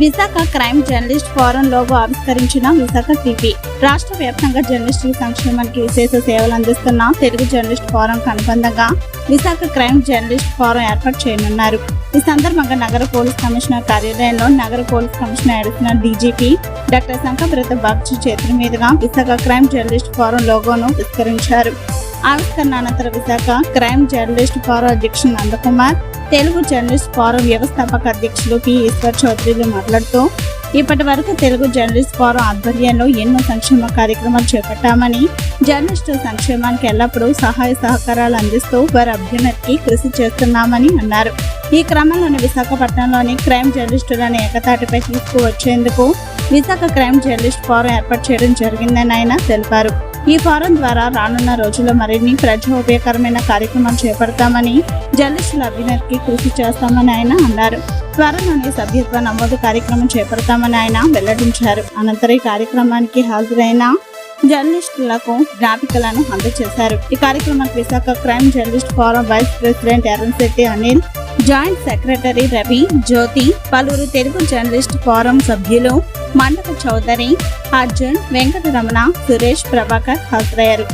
Visakha crime journalist forum logo ఆవిష్కరించిన Visakha CP రాష్ట్ర వ్యాప్తంగా జర్నలిస్టుల సంక్షేమానికి విశేష సేవలు అందిస్తున్న తెలుగు జర్నలిస్ట్ ఫోరం అనుబంధంగా విశాఖ క్రైమ్ జర్నలిస్ట్ ఫోరం ఏర్పాటు చేయనున్నారు. ఈ సందర్భంగా నగర పోలీస్ కమిషనర్ కార్యాలయంలో నగర police commissioner additional DGP doctor Shankhabrata Bagchi చేతుల మీదుగా విశాఖ క్రైమ్ జర్నలిస్ట్ ఫోరం లోగోను విస్తరించారు. ఆవిష్కరణ అనంతరం విశాఖ క్రైమ్ జర్నలిస్ట్ ఫోరం అధ్యక్షుడు నందకుమార్ తెలుగు జర్నలిస్ట్ ఫోరం వ్యవస్థాపక అధ్యక్షులు పి. ఈశ్వర్ చౌదరిలు మాట్లాడుతూ ఇప్పటి వరకు తెలుగు జర్నలిస్ట్ ఫోరం ఆధ్వర్యంలో ఎన్నో సంక్షేమ కార్యక్రమాలు చేపట్టామని జర్నలిస్టు సంక్షేమానికి ఎల్లప్పుడూ సహాయ సహకారాలు అందిస్తూ వారి అభ్యున్నతికి కృషి చేస్తున్నామని అన్నారు. ఈ క్రమంలోని విశాఖపట్నంలోని క్రైమ్ జర్నలిస్టులను ఏకతాటిపై తీసుకువచ్చేందుకు విశాఖ క్రైమ్ జర్నలిస్ట్ ఫోరం ఏర్పాటు చేయడం జరిగిందని ఆయన తెలిపారు. ఈ ఫోరం ద్వారా రానున్న రోజుల్లో మరిన్ని ప్రజా ఉపయోగకరమైన కార్యక్రమాలు చేపడతామని జర్నలిస్టుల అభ్యున్నతికి కృషి చేస్తామని ఆయన అన్నారు. త్వరలోనే సభ్యత్వ నమోదు కార్యక్రమం చేపడతామని ఆయన వెల్లడించారు. అనంతరం ఈ కార్యక్రమానికి హాజరైన జర్నలిస్టులకు జ్ఞాపికలను అందజేశారు. ఈ కార్యక్రమానికి Visakha crime journalist forum vice president Arun Shetty Anil joint secretary Ravi Jyothi పలువురు తెలుగు జర్నలిస్ట్ ఫోరం సభ్యులు మండప చౌదరి అర్జున్ వెంకటరమణ సురేష్ ప్రభాకర్ హాజరయ్యారు.